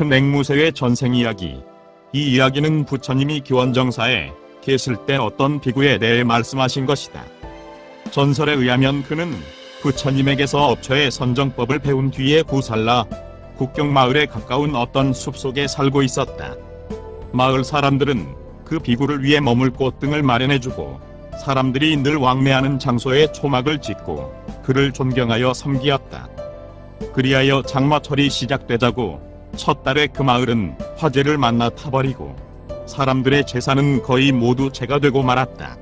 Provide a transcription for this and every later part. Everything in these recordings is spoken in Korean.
큰 앵무새의 전생 이야기. 이 이야기는 부처님이 기원정사에 계실 때 어떤 비구에 대해 말씀하신 것이다. 전설에 의하면 그는 부처님에게서 업처의 선정법을 배운 뒤에 구살라 국경 마을에 가까운 어떤 숲속에 살고 있었다. 마을 사람들은 그 비구를 위해 머물 곳 등을 마련해주고 사람들이 늘 왕래하는 장소에 초막을 짓고 그를 존경하여 섬기었다. 그리하여 장마철이 시작되자고 첫 달에 그 마을은 화재를 만나 타버리고 사람들의 재산은 거의 모두 재가 되고 말았다.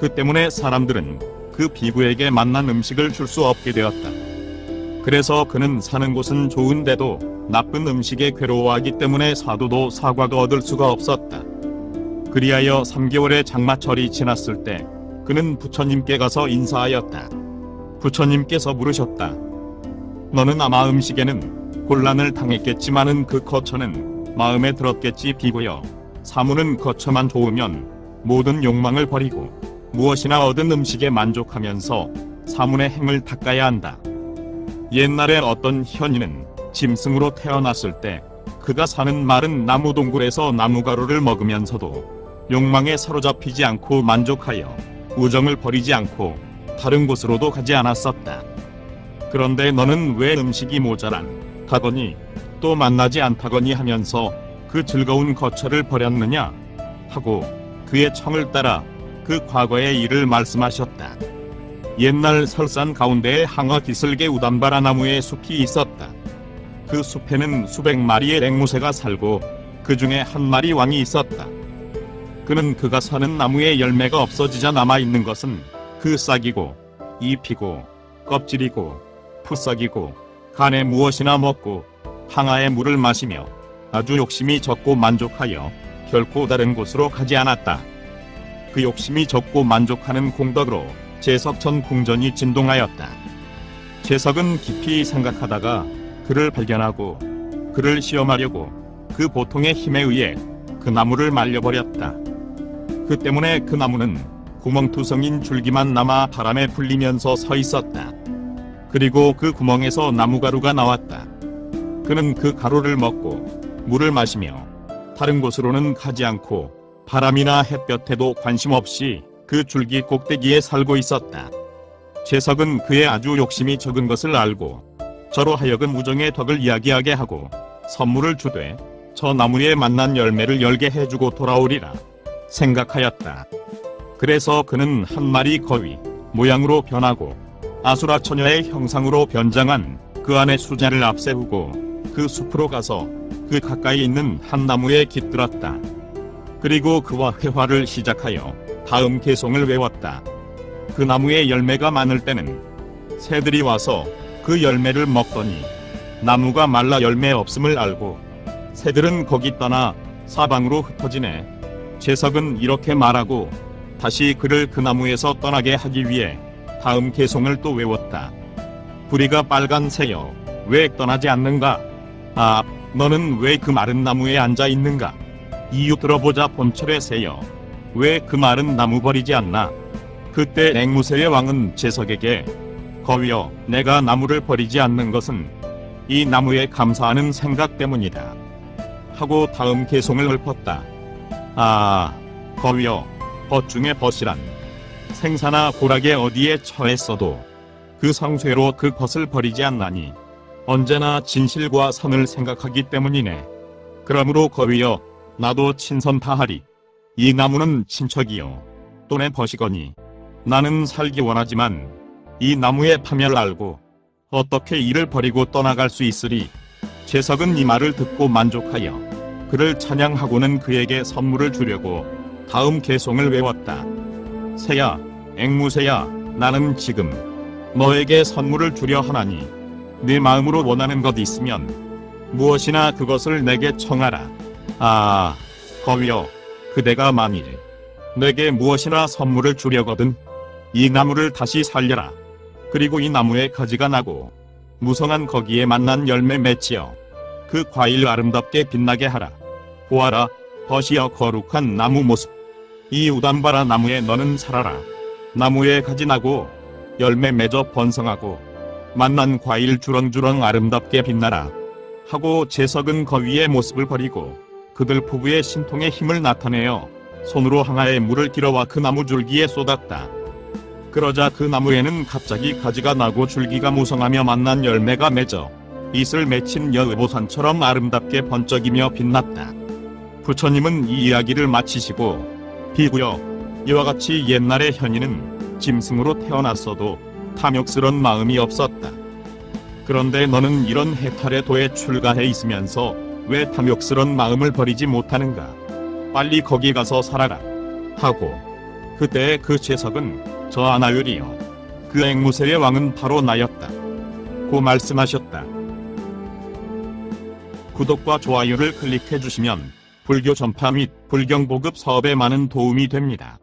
그 때문에 사람들은 그 비구에게 만난 음식을 줄 수 없게 되었다. 그래서 그는 사는 곳은 좋은데도 나쁜 음식에 괴로워하기 때문에 사도도 사과도 얻을 수가 없었다. 그리하여 3개월의 장마철이 지났을 때 그는 부처님께 가서 인사하였다. 부처님께서 물으셨다. 너는 아마 음식에는 곤란을 당했겠지만은 그 거처는 마음에 들었겠지 비고여. 사무는 거처만 좋으면 모든 욕망을 버리고 무엇이나 얻은 음식에 만족하면서 사문의 행을 닦아야 한다. 옛날에 어떤 현인은 짐승으로 태어났을 때 그가 사는 마른 나무 동굴에서 나무가루를 먹으면서도 욕망에 사로잡히지 않고 만족하여 우정을 버리지 않고 다른 곳으로도 가지 않았었다. 그런데 너는 왜 음식이 모자란 타거니 또 만나지 않다거니 하면서 그 즐거운 거처를 버렸느냐 하고 그의 청을 따라 그 과거의 일을 말씀하셨다. 옛날 설산 가운데에 항아 기슭의 우담바라 나무의 숲이 있었다. 그 숲에는 수백 마리의 앵무새가 살고 그 중에 한 마리 왕이 있었다. 그는 그가 사는 나무의 열매가 없어지자 남아 있는 것은 그 싹이고 잎이고 껍질이고 풋싹이고 간에 무엇이나 먹고 항아의 물을 마시며 아주 욕심이 적고 만족하여 결코 다른 곳으로 가지 않았다. 그 욕심이 적고 만족하는 공덕으로 제석천 궁전이 진동하였다. 제석은 깊이 생각하다가 그를 발견하고 그를 시험하려고 그 보통의 힘에 의해 그 나무를 말려버렸다. 그 때문에 그 나무는 구멍투성인 줄기만 남아 바람에 불리면서 서 있었다. 그리고 그 구멍에서 나무가루가 나왔다. 그는 그 가루를 먹고 물을 마시며 다른 곳으로는 가지 않고 바람이나 햇볕에도 관심 없이 그 줄기 꼭대기에 살고 있었다. 재석은 그의 아주 욕심이 적은 것을 알고 저로 하여금 우정의 덕을 이야기하게 하고 선물을 주되 저 나무에 만난 열매를 열게 해주고 돌아오리라 생각하였다. 그래서 그는 한 마리 거위 모양으로 변하고 아수라 처녀의 형상으로 변장한 그 안에 수자를 앞세우고 그 숲으로 가서 그 가까이 있는 한 나무에 깃들었다. 그리고 그와 회화를 시작하여 다음 개송을 외웠다. 그 나무에 열매가 많을 때는 새들이 와서 그 열매를 먹더니 나무가 말라 열매 없음을 알고 새들은 거기 떠나 사방으로 흩어지네. 재석은 이렇게 말하고 다시 그를 그 나무에서 떠나게 하기 위해 다음 개송을 또 외웠다. 부리가 빨간새여 왜 떠나지 않는가? 아, 너는 왜 그 마른 나무에 앉아 있는가? 이유 들어보자 본철의 새여 왜 그 마른 나무 버리지 않나? 그때 앵무새의 왕은 재석에게 거위여 내가 나무를 버리지 않는 것은 이 나무에 감사하는 생각 때문이다. 하고 다음 개송을 읊었다. 아, 거위여 벗 중에 벗이란 생사나 고락에 어디에 처했어도 그 성쇠로 그 벗을 버리지 않나니 언제나 진실과 선을 생각하기 때문이네. 그러므로 거위여 나도 친선 다하리. 이 나무는 친척이요. 또내 벗이거니 나는 살기 원하지만 이 나무의 파멸을 알고 어떻게 이를 버리고 떠나갈 수 있으리. 재석은 이 말을 듣고 만족하여 그를 찬양하고는 그에게 선물을 주려고 다음 개송을 외웠다. 새야, 앵무새야, 나는 지금 너에게 선물을 주려 하나니 네 마음으로 원하는 것 있으면 무엇이나 그것을 내게 청하라. 아, 거위여, 그대가 만일 내게 무엇이나 선물을 주려거든 이 나무를 다시 살려라. 그리고 이 나무에 가지가 나고 무성한 거기에 만난 열매 맺지어 그 과일 아름답게 빛나게 하라. 보아라, 벗이여 거룩한 나무 모습. 이 우담바라 나무에 너는 살아라. 나무에 가지 나고 열매 맺어 번성하고 만난 과일 주렁주렁 아름답게 빛나라. 하고 재석은 거위의 모습을 버리고 그들 포부의 신통의 힘을 나타내어 손으로 항아에 물을 길어와 그 나무 줄기에 쏟았다. 그러자 그 나무에는 갑자기 가지가 나고 줄기가 무성하며 만난 열매가 맺어 이슬 맺힌 여의보산처럼 아름답게 번쩍이며 빛났다. 부처님은 이 이야기를 마치시고 비구여 이와 같이 옛날의 현이는 짐승으로 태어났어도 탐욕스런 마음이 없었다. 그런데 너는 이런 해탈의 도에 출가해 있으면서 왜 탐욕스런 마음을 버리지 못하는가? 빨리 거기 가서 살아라. 하고 그때 그 재석은 저 아나율이요. 그 앵무새의 왕은 바로 나였다. 고 말씀하셨다. 구독과 좋아요를 클릭해 주시면 불교 전파 및 불경 보급 사업에 많은 도움이 됩니다.